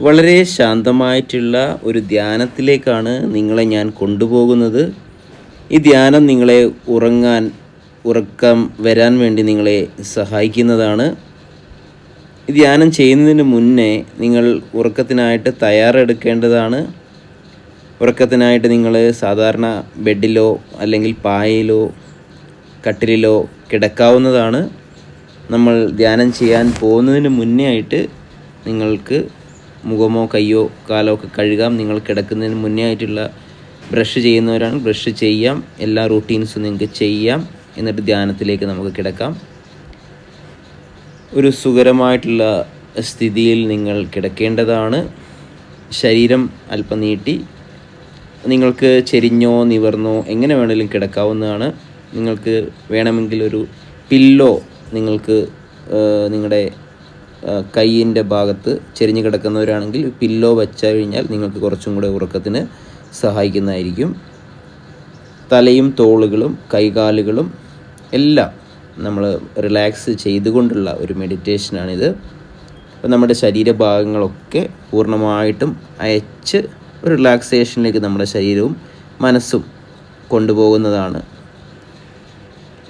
വളരെ ശാന്തമായിട്ടുള്ള ഒരു ധ്യാനത്തിലേക്കാണ് നിങ്ങളെ ഞാൻ കൊണ്ടുപോകുന്നത്. ഈ ധ്യാനം നിങ്ങളെ ഉറങ്ങാൻ ഉറക്കം വരാൻ വേണ്ടി നിങ്ങളെ സഹായിക്കുന്നതാണ്. ഈ ധ്യാനം ചെയ്യുന്നതിന് മുന്നേ നിങ്ങൾ ഉറക്കത്തിനായിട്ട് തയ്യാറെടുക്കേണ്ടതാണ്. ഉറക്കത്തിനായിട്ട് നിങ്ങൾ സാധാരണ ബെഡിലോ അല്ലെങ്കിൽ പായയിലോ കട്ടിലിലോ കിടക്കാവുന്നതാണ്. നമ്മൾ ധ്യാനം ചെയ്യാൻ പോകുന്നതിന് മുന്നേ ആയിട്ട് നിങ്ങൾക്ക് മുഖമോ കയ്യോ കാലോ ഒക്കെ കഴുകാം. നിങ്ങൾ കിടക്കുന്നതിന് മുന്നേ ആയിട്ടുള്ള ബ്രഷ് ചെയ്യുന്നവരാണ്. ബ്രഷ് ചെയ്യാം. എല്ലാ റൂട്ടീൻസും നിങ്ങൾക്ക് ചെയ്യാം. എന്നിട്ട് ധ്യാനത്തിലേക്ക് നമുക്ക് കിടക്കാം. ഒരു സുഖരമായിട്ടുള്ള സ്ഥിതിയിൽ നിങ്ങൾ കിടക്കേണ്ടതാണ്. ശരീരം അല്പം നീട്ടി. നിങ്ങൾക്ക് ചെരിഞ്ഞോ നിവർന്നോ എങ്ങനെ വേണമെങ്കിലും കിടക്കാവുന്നതാണ്. നിങ്ങൾക്ക് വേണമെങ്കിൽ ഒരു പില്ലോ നിങ്ങൾക്ക് നിങ്ങളുടെ കൈയിന്റെ ഭാഗത്ത് ചെരിഞ്ഞ് കിടക്കുന്നവരാണെങ്കിൽ പില്ലോ വെച്ച് കഴിഞ്ഞാൽ നിങ്ങൾക്ക് കുറച്ചും കൂടെ ഉറക്കത്തിന് സഹായിക്കുന്നതായിരിക്കും. തലയും തോളുകളും കൈകാലുകളും എല്ലാം നമ്മൾ റിലാക്സ് ചെയ്തുകൊണ്ടുള്ള ഒരു മെഡിറ്റേഷനാണിത് അപ്പോൾ നമ്മുടെ ശരീരഭാഗങ്ങളൊക്കെ പൂർണമായിട്ടും അയച്ച് റിലാക്സേഷനിലേക്ക് നമ്മുടെ ശരീരവും മനസ്സും കൊണ്ടുപോകുന്നതാണ്.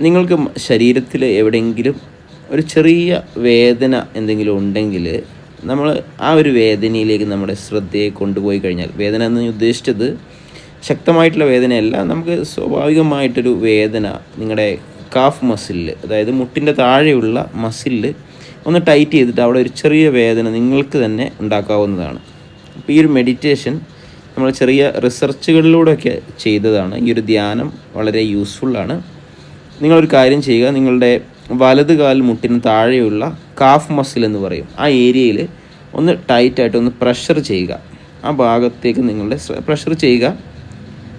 നിങ്ങൾക്ക് ശരീരത്തിൽ എവിടെയെങ്കിലും ഒരു ചെറിയ വേദന എന്തെങ്കിലും ഉണ്ടെങ്കിൽ നമ്മൾ ആ ഒരു വേദനയിലേക്ക് നമ്മുടെ ശ്രദ്ധയെ കൊണ്ടുപോയി കഴിഞ്ഞാൽ വേദന എന്ന് ഉദ്ദേശിച്ചത് ശക്തമായിട്ടുള്ള വേദനയല്ല നമുക്ക് സ്വാഭാവികമായിട്ടൊരു വേദന നിങ്ങളുടെ കാഫ് മസിലിൽ അതായത് മുട്ടിന്റെ താഴെയുള്ള മസിലിൽ ഒന്ന് ടൈറ്റ് ചെയ്തിട്ട് അവിടെ ഒരു ചെറിയ വേദന നിങ്ങൾക്ക് തന്നെ ഉണ്ടാക്കാവുന്നതാണ്. അപ്പോൾ ഈ ഒരു മെഡിറ്റേഷൻ നമ്മൾ ചെറിയ റിസർച്ചുകളിലൂടെയൊക്കെ ചെയ്തതാണ്. ഈ ഒരു ധ്യാനം വളരെ യൂസ്ഫുള്ളാണ് നിങ്ങളൊരു കാര്യം ചെയ്യുക നിങ്ങളുടെ വലത് കാൽ മുട്ടിന് താഴെയുള്ള കാഫ് മസിൽ എന്ന് പറയും. ആ ഏരിയയിൽ ഒന്ന് ടൈറ്റായിട്ട് ഒന്ന് പ്രഷർ ചെയ്യുക. ആ ഭാഗത്തേക്ക് നിങ്ങളുടെ പ്രഷർ ചെയ്യുക.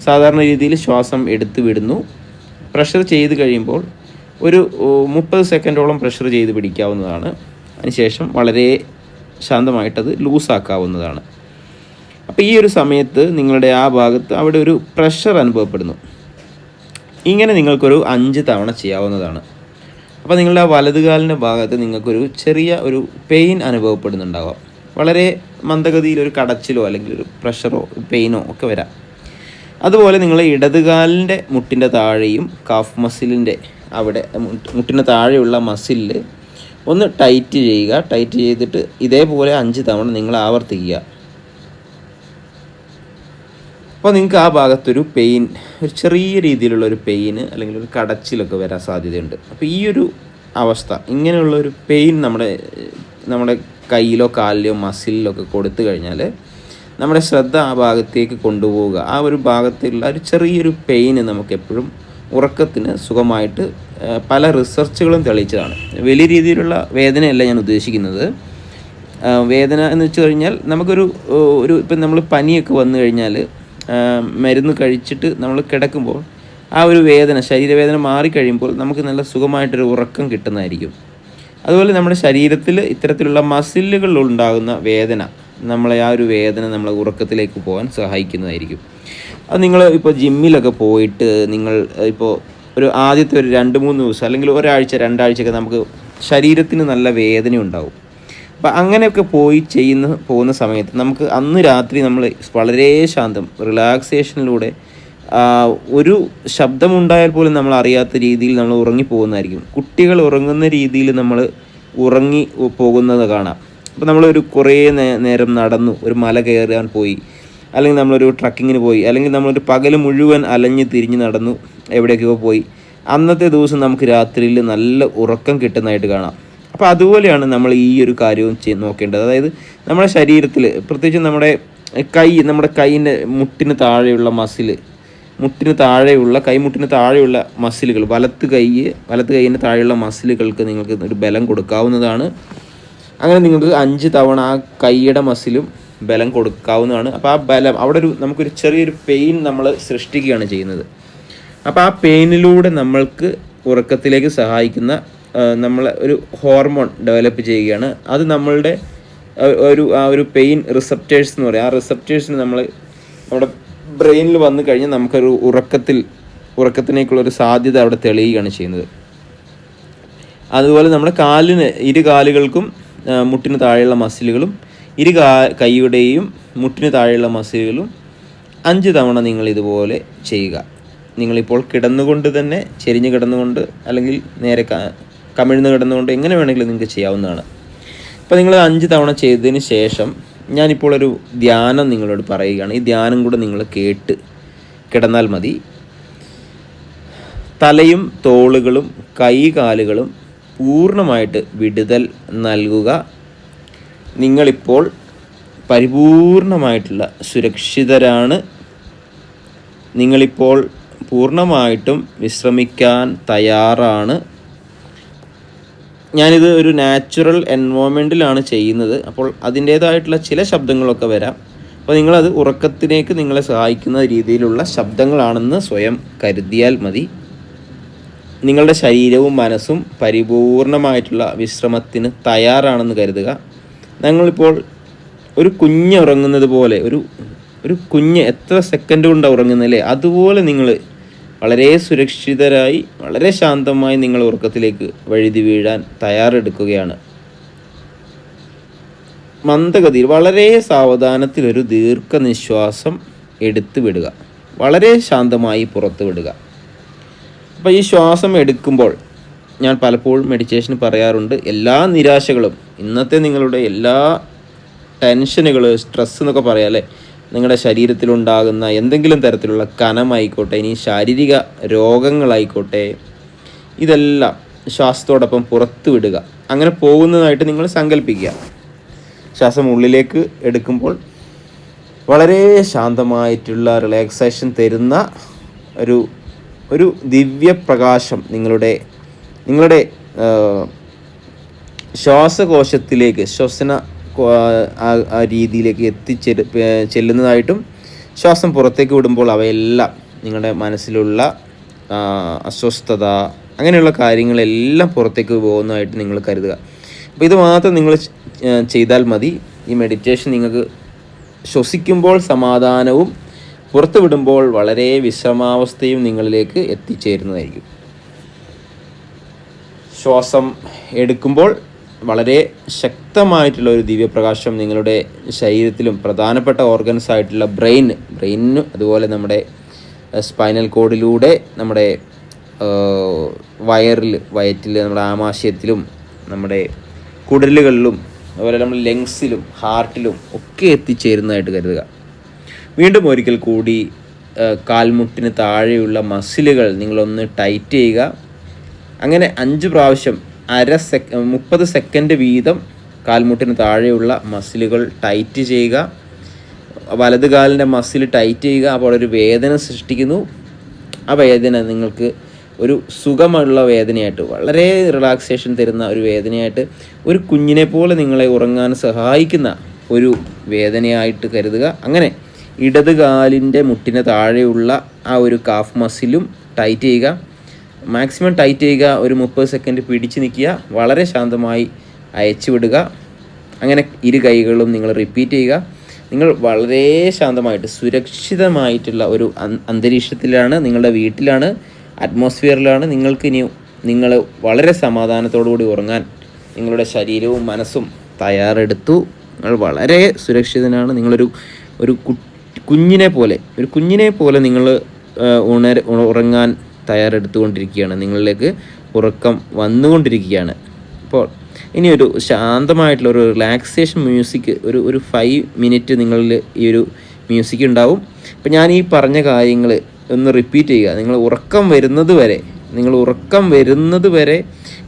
സാധാരണ രീതിയിൽ ശ്വാസം എടുത്ത് വിടുന്നു. പ്രഷർ ചെയ്ത് കഴിയുമ്പോൾ ഒരു മുപ്പത് സെക്കൻഡോളം പ്രഷർ ചെയ്ത് പിടിക്കാവുന്നതാണ്. അതിനുശേഷം വളരെ ശാന്തമായിട്ടത് ലൂസാക്കാവുന്നതാണ് അപ്പോൾ ഈ ഒരു സമയത്ത് നിങ്ങളുടെ ആ ഭാഗത്ത് അവിടെ ഒരു പ്രഷർ അനുഭവപ്പെടുന്നു. ഇങ്ങനെ നിങ്ങൾക്കൊരു അഞ്ച് തവണ ചെയ്യാവുന്നതാണ്. അപ്പോൾ നിങ്ങളുടെ വലതുകാലിന്റെ ഭാഗത്ത് നിങ്ങൾക്കൊരു ചെറിയ ഒരു പെയിൻ അനുഭവപ്പെടുന്നുണ്ടാകാം വളരെ മന്ദഗതിയിൽ ഒരു കടച്ചിലോ അല്ലെങ്കിൽ ഒരു പ്രഷറോ പെയിനോ ഒക്കെ വരാം. അതുപോലെ നിങ്ങൾ ഇടതുകാലിന്റെ മുട്ടിന്റെ താഴെയും കാഫ് മസിലിന്റെ അവിടെ മുട്ടിന്റെ താഴെയുള്ള മസിലിൽ ഒന്ന് ടൈറ്റ് ചെയ്യുക. ടൈറ്റ് ചെയ്തിട്ട് ഇതേപോലെ അഞ്ച് തവണ നിങ്ങൾ ആവർത്തിക്കുക. അപ്പോൾ നിങ്ങൾക്ക് ആ ഭാഗത്തൊരു പെയിൻ ഒരു ചെറിയ രീതിയിലുള്ള ഒരു പെയിന് അല്ലെങ്കിൽ ഒരു കടച്ചിലൊക്കെ വരാൻ സാധ്യതയുണ്ട്. അപ്പോൾ ഈ ഒരു അവസ്ഥ ഇങ്ങനെയുള്ള ഒരു പെയിൻ നമ്മുടെ നമ്മുടെ കയ്യിലോ കാലിലോ മസിലിലോ ഒക്കെ കൊടുത്തു കഴിഞ്ഞാൽ നമ്മുടെ ശ്രദ്ധ ആ ഭാഗത്തേക്ക് കൊണ്ടുപോവുക. ആ ഒരു ഭാഗത്തുള്ള ഒരു ചെറിയൊരു പെയിന് നമുക്ക് എപ്പോഴും ഉറക്കത്തിന് സുഖമായിട്ട് പല റിസർച്ചുകളും തെളിയിച്ചതാണ്. വലിയ രീതിയിലുള്ള വേദനയല്ല ഞാൻ ഉദ്ദേശിക്കുന്നത്. വേദന എന്ന് വെച്ച് കഴിഞ്ഞാൽ നമുക്കൊരു ഒരു ഇപ്പം നമ്മൾ പനിയൊക്കെ വന്നു കഴിഞ്ഞാൽ മരുന്ന് കഴിച്ചിട്ട് നമ്മൾ കിടക്കുമ്പോൾ ആ ഒരു വേദന ശരീരവേദന മാറിക്കഴിയുമ്പോൾ നമുക്ക് നല്ല സുഖമായിട്ടൊരു ഉറക്കം കിട്ടുന്നതായിരിക്കും. അതുപോലെ നമ്മുടെ ശരീരത്തിൽ ഇത്തരത്തിലുള്ള മസിലുകളിൽ ഉണ്ടാകുന്ന വേദന നമ്മളെ ആ ഒരു വേദന നമ്മളെ ഉറക്കത്തിലേക്ക് പോകാൻ സഹായിക്കുന്നതായിരിക്കും. അത് നിങ്ങൾ ഇപ്പോൾ ജിമ്മിലൊക്കെ പോയിട്ട് നിങ്ങൾ ഇപ്പോൾ ഒരു ആദ്യത്തെ ഒരു രണ്ട് മൂന്ന് ദിവസം അല്ലെങ്കിൽ ഒരാഴ്ച രണ്ടാഴ്ചയൊക്കെ നമുക്ക് ശരീരത്തിന് നല്ല വേദന ഉണ്ടാവും അപ്പം അങ്ങനെയൊക്കെ പോയി ചെയ്യുന്ന പോകുന്ന സമയത്ത് നമുക്ക് അന്ന് രാത്രി നമ്മൾ വളരെ ശാന്തം റിലാക്സേഷനിലൂടെ ഒരു ശബ്ദമുണ്ടായാൽ പോലും നമ്മൾ അറിയാത്ത രീതിയിൽ നമ്മൾ ഉറങ്ങിപ്പോകുന്നതായിരിക്കും കുട്ടികൾ ഉറങ്ങുന്ന രീതിയിൽ നമ്മൾ ഉറങ്ങി പോകുന്നത് കാണാം. അപ്പോൾ നമ്മളൊരു കുറേ നേരം നടന്നു ഒരു മല കയറാൻ പോയി അല്ലെങ്കിൽ നമ്മളൊരു ട്രക്കിങ്ങിന് പോയി അല്ലെങ്കിൽ നമ്മളൊരു പകൽ മുഴുവൻ അലഞ്ഞ് തിരിഞ്ഞ് നടന്നു എവിടേക്കോ പോയി. അന്നത്തെ ദിവസം നമുക്ക് രാത്രിയിൽ നല്ല ഉറക്കം കിട്ടുന്നതായിട്ട് കാണാം. അപ്പോൾ അതുപോലെയാണ് നമ്മൾ ഈ ഒരു കാര്യവും നോക്കേണ്ടത്. അതായത് നമ്മുടെ ശരീരത്തിൽ പ്രത്യേകിച്ച് നമ്മുടെ കൈ നമ്മുടെ കൈയിന്റെ മുട്ടിന് താഴെയുള്ള മസിൽ മുട്ടിന് താഴെയുള്ള കൈമുട്ടിന് താഴെയുള്ള മസിലുകൾ വലത്ത് കൈ വലത്ത് കൈയിന് താഴെയുള്ള മസിലുകൾക്ക് നിങ്ങൾക്ക് ഒരു ബലം കൊടുക്കാവുന്നതാണ്. അങ്ങനെ നിങ്ങൾക്ക് അഞ്ച് തവണ ആ കൈയുടെ മസിലും ബലം കൊടുക്കാവുന്നതാണ്. അപ്പോൾ ആ ബലം അവിടെ ഒരു നമുക്കൊരു ചെറിയൊരു പെയിൻ നമ്മൾ സൃഷ്ടിക്കുകയാണ് ചെയ്യുന്നത്. അപ്പോൾ ആ പെയിനിലൂടെ നമ്മൾക്ക് ഉറക്കത്തിലേക്ക് സഹായിക്കുന്ന നമ്മൾ ഒരു ഹോർമോൺ ഡെവലപ്പ് ചെയ്യുകയാണ്. അത് നമ്മളുടെ ഒരു ആ ഒരു പെയിൻ റിസപ്റ്റേഴ്സ് എന്ന് പറയും. ആ റിസപ്റ്റേഴ്സിന് നമ്മൾ നമ്മുടെ ബ്രെയിനിൽ വന്നു കഴിഞ്ഞാൽ നമുക്കൊരു ഉറക്കത്തിൽ ഉറക്കത്തിനേക്കുള്ളൊരു സാധ്യത അവിടെ തെളിയുകയാണ് ചെയ്യുന്നത്. അതുപോലെ നമ്മുടെ കാലിന് ഇരു കാലുകൾക്കും മുട്ടിന് താഴെയുള്ള മസിലുകളും ഇരു കാ കൈയുടെയും മുട്ടിന് താഴെയുള്ള മസിലുകളും അഞ്ച് തവണ നിങ്ങൾ ഇതുപോലെ ചെയ്യുക. നിങ്ങളിപ്പോൾ കിടന്നുകൊണ്ട് തന്നെ ചെരിഞ്ഞ് കിടന്നുകൊണ്ട് അല്ലെങ്കിൽ നേരെ കമിഴ്ന്ന് കിടന്നുകൊണ്ട് എങ്ങനെ വേണമെങ്കിലും നിങ്ങൾക്ക് ചെയ്യാവുന്നതാണ്. അപ്പോൾ നിങ്ങൾ അഞ്ച് തവണ ചെയ്തതിന് ശേഷം ഞാനിപ്പോൾ ഒരു ധ്യാനം നിങ്ങളോട് പറയുകയാണ്. ഈ ധ്യാനം കൂടെ നിങ്ങൾ കേട്ട് കിടന്നാൽ മതി. തലയും തോളുകളും കൈകാലുകളും പൂർണമായിട്ട് വിടുതൽ നൽകുക. നിങ്ങളിപ്പോൾ പരിപൂർണമായിട്ടുള്ള സുരക്ഷിതരാണ്. നിങ്ങളിപ്പോൾ പൂർണമായിട്ടും വിശ്രമിക്കാൻ തയ്യാറാണ്. ഞാനിത് ഒരു നാച്ചുറൽ എൻവോൺമെന്റിലാണ് ചെയ്യുന്നത്. അപ്പോൾ അതിന്റേതായിട്ടുള്ള ചില ശബ്ദങ്ങളൊക്കെ വരാം. അപ്പോൾ നിങ്ങളത് ഉറക്കത്തിലേക്ക് നിങ്ങളെ സഹായിക്കുന്ന രീതിയിലുള്ള ശബ്ദങ്ങളാണെന്ന് സ്വയം കരുതിയാൽ മതി. നിങ്ങളുടെ ശരീരവും മനസ്സും പരിപൂർണമായിട്ടുള്ള വിശ്രമത്തിന് തയ്യാറാണെന്ന് കരുതുക. ഞങ്ങളിപ്പോൾ ഒരു കുഞ്ഞ് ഉറങ്ങുന്നത് പോലെ ഒരു ഒരു കുഞ്ഞ് എത്ര സെക്കൻഡ് കൊണ്ടാണ് ഉറങ്ങുന്നില്ലേ? അതുപോലെ നിങ്ങൾ വളരെ സുരക്ഷിതരായി വളരെ ശാന്തമായി നിങ്ങൾ ഉറക്കത്തിലേക്ക് വഴുതി വീഴാൻ തയ്യാറെടുക്കുകയാണ്. മന്ദഗതിയിൽ വളരെ സാവധാനത്തിലൊരു ദീർഘനിശ്വാസം എടുത്തു വിടുക. വളരെ ശാന്തമായി പുറത്തു വിടുക. അപ്പോൾ ഈ ശ്വാസം എടുക്കുമ്പോൾ ഞാൻ പലപ്പോഴും മെഡിറ്റേഷൻ പറയാറുണ്ട് എല്ലാ നിരാശകളും ഇന്നത്തെ നിങ്ങളുടെ എല്ലാ ടെൻഷനുകൾ സ്ട്രെസ് എന്നൊക്കെ പറയാം അല്ലേ? നിങ്ങളുടെ ശരീരത്തിലുണ്ടാകുന്ന എന്തെങ്കിലും തരത്തിലുള്ള കനമായിക്കോട്ടെ ഇനി ശാരീരിക രോഗങ്ങളായിക്കോട്ടെ ഇതെല്ലാം ശ്വാസത്തോടൊപ്പം പുറത്തു വിടുക. അങ്ങനെ പോകുന്നതായിട്ട് നിങ്ങൾ സങ്കല്പിക്കുക. ശ്വാസം ഉള്ളിലേക്ക് എടുക്കുമ്പോൾ വളരെ ശാന്തമായിട്ടുള്ള റിലാക്സേഷൻ തരുന്ന ഒരു ഒരു ദിവ്യപ്രകാശം നിങ്ങളുടെ നിങ്ങളുടെ ശ്വാസകോശത്തിലേക്ക് ശ്വസന ആ രീതിയിലേക്ക് എത്തിച്ചെരു ചെല്ലുന്നതായിട്ടും ശ്വാസം പുറത്തേക്ക് വിടുമ്പോൾ അവയെല്ലാം നിങ്ങളുടെ മനസ്സിലുള്ള അസ്വസ്ഥത അങ്ങനെയുള്ള കാര്യങ്ങളെല്ലാം പുറത്തേക്ക് പോകുന്നതായിട്ട് നിങ്ങൾ കരുതുക. അപ്പോൾ ഇത് മാത്രം നിങ്ങൾ ചെയ്താൽ മതി. ഈ മെഡിറ്റേഷൻ നിങ്ങൾക്ക് ശ്വസിക്കുമ്പോൾ സമാധാനവും പുറത്തു വിടുമ്പോൾ വളരെ വിശ്രമാവസ്ഥയും നിങ്ങളിലേക്ക് എത്തിച്ചേരുന്നതായിരിക്കും. ശ്വാസം എടുക്കുമ്പോൾ വളരെ ശക്തമായിട്ടുള്ള ഒരു ദിവ്യപ്രകാശം നിങ്ങളുടെ ശരീരത്തിലും പ്രധാനപ്പെട്ട ഓർഗൻസ് ആയിട്ടുള്ള ബ്രെയിൻ ബ്രെയിനും അതുപോലെ നമ്മുടെ സ്പൈനൽ കോഡിലൂടെ നമ്മുടെ വയറിൽ വയറ്റിൽ നമ്മുടെ ആമാശയത്തിലും നമ്മുടെ കുടലുകളിലും അതുപോലെ നമ്മുടെ ലങ്സിലും ഹാർട്ടിലും ഒക്കെ എത്തിച്ചേരുന്നതായിട്ട് കരുതുക. വീണ്ടും ഒരിക്കൽ കൂടി കാൽമുട്ടിന് താഴെയുള്ള മസിലുകൾ നിങ്ങളൊന്ന് ടൈറ്റ് ചെയ്യുക. അങ്ങനെ അഞ്ച് പ്രാവശ്യം അര സെക് മുപ്പത് സെക്കൻഡ് വീതം കാൽമുട്ടിന് താഴെയുള്ള മസിലുകൾ ടൈറ്റ് ചെയ്യുക. വലത് കാലിന്റെ മസിൽ ടൈറ്റ് ചെയ്യുക. അപ്പോൾ ഒരു വേദന സൃഷ്ടിക്കുന്നു. ആ വേദന നിങ്ങൾക്ക് ഒരു സുഖമുള്ള വേദനയായിട്ട് വളരെ റിലാക്സേഷൻ തരുന്ന ഒരു വേദനയായിട്ട് ഒരു കുഞ്ഞിനെ പോലെ നിങ്ങളെ ഉറങ്ങാൻ സഹായിക്കുന്ന ഒരു വേദനയായിട്ട് കരുതുക. അങ്ങനെ ഇടത് കാലിന്റെ മുട്ടിന് താഴെയുള്ള ആ ഒരു കാഫ് മസിലും ടൈറ്റ് ചെയ്യുക. മാക്സിമം ടൈറ്റ് ചെയ്യുക ഒരു മുപ്പത് സെക്കൻഡ് പിടിച്ച് നിൽക്കുക വളരെ ശാന്തമായി അയച്ചു വിടുക. അങ്ങനെ ഇരു കൈകളും നിങ്ങൾ റിപ്പീറ്റ് ചെയ്യുക. നിങ്ങൾ വളരെ ശാന്തമായിട്ട് സുരക്ഷിതമായിട്ടുള്ള ഒരു അന്തരീക്ഷത്തിലാണ് നിങ്ങളുടെ വീട്ടിലാണ് അറ്റ്മോസ്ഫിയറിലാണ് നിങ്ങൾക്ക് ഇനി നിങ്ങൾ വളരെ സമാധാനത്തോടു കൂടി ഉറങ്ങാൻ നിങ്ങളുടെ ശരീരവും മനസ്സും തയ്യാറെടുത്തു. നിങ്ങൾ വളരെ സുരക്ഷിതനാണ്. നിങ്ങളൊരു ഒരു കുഞ്ഞിനെ പോലെ ഒരു കുഞ്ഞിനെ പോലെ നിങ്ങൾ ഉണർ ഉറങ്ങാൻ തയ്യാറെടുത്തുകൊണ്ടിരിക്കുകയാണ്. നിങ്ങളിലേക്ക് ഉറക്കം വന്നുകൊണ്ടിരിക്കുകയാണ്. അപ്പോൾ ഇനി ഒരു ശാന്തമായിട്ടുള്ള ഒരു റിലാക്സേഷൻ മ്യൂസിക് ഒരു ഒരു ഫൈവ് മിനിറ്റ് നിങ്ങളിൽ ഈ ഒരു മ്യൂസിക് ഉണ്ടാവും. അപ്പോൾ ഞാൻ ഈ പറഞ്ഞ കാര്യങ്ങൾ ഒന്ന് റിപ്പീറ്റ് ചെയ്യുക. നിങ്ങൾ ഉറക്കം വരുന്നത് വരെ നിങ്ങൾ ഉറക്കം വരുന്നത് വരെ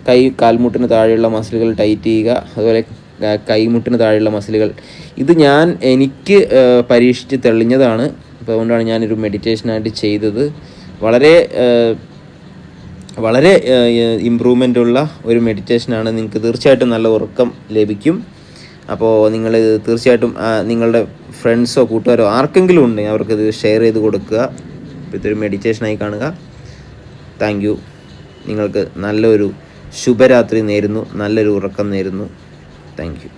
കൈ കാൽമുട്ടിന് താഴെയുള്ള മസിലുകൾ ടൈറ്റ് ചെയ്യുക. അതുപോലെ കൈമുട്ടിന് താഴെയുള്ള മസിലുകൾ ഇത് ഞാൻ എനിക്ക് പരീക്ഷിച്ച് തെളിഞ്ഞതാണ്. അപ്പോൾ അതുകൊണ്ടാണ് ഞാനൊരു മെഡിറ്റേഷനായിട്ട് ചെയ്തത്. വളരെ വളരെ ഇമ്പ്രൂവ്മെന്റ് ഉള്ള ഒരു മെഡിറ്റേഷനാണ് നിങ്ങൾക്ക് തീർച്ചയായിട്ടും നല്ല ഉറക്കം ലഭിക്കും. അപ്പോൾ നിങ്ങൾ തീർച്ചയായിട്ടും നിങ്ങളുടെ ഫ്രണ്ട്സോ കൂട്ടുകാരോ ആർക്കെങ്കിലും ഉണ്ടെങ്കിൽ അവർക്കിത് ഷെയർ ചെയ്ത് കൊടുക്കുക. ഇതൊരു മെഡിറ്റേഷനായി കാണുക. Thank you. നിങ്ങൾക്ക് നല്ലൊരു ശുഭരാത്രി നേരുന്നു. നല്ലൊരു ഉറക്കം നേരുന്നു. Thank you.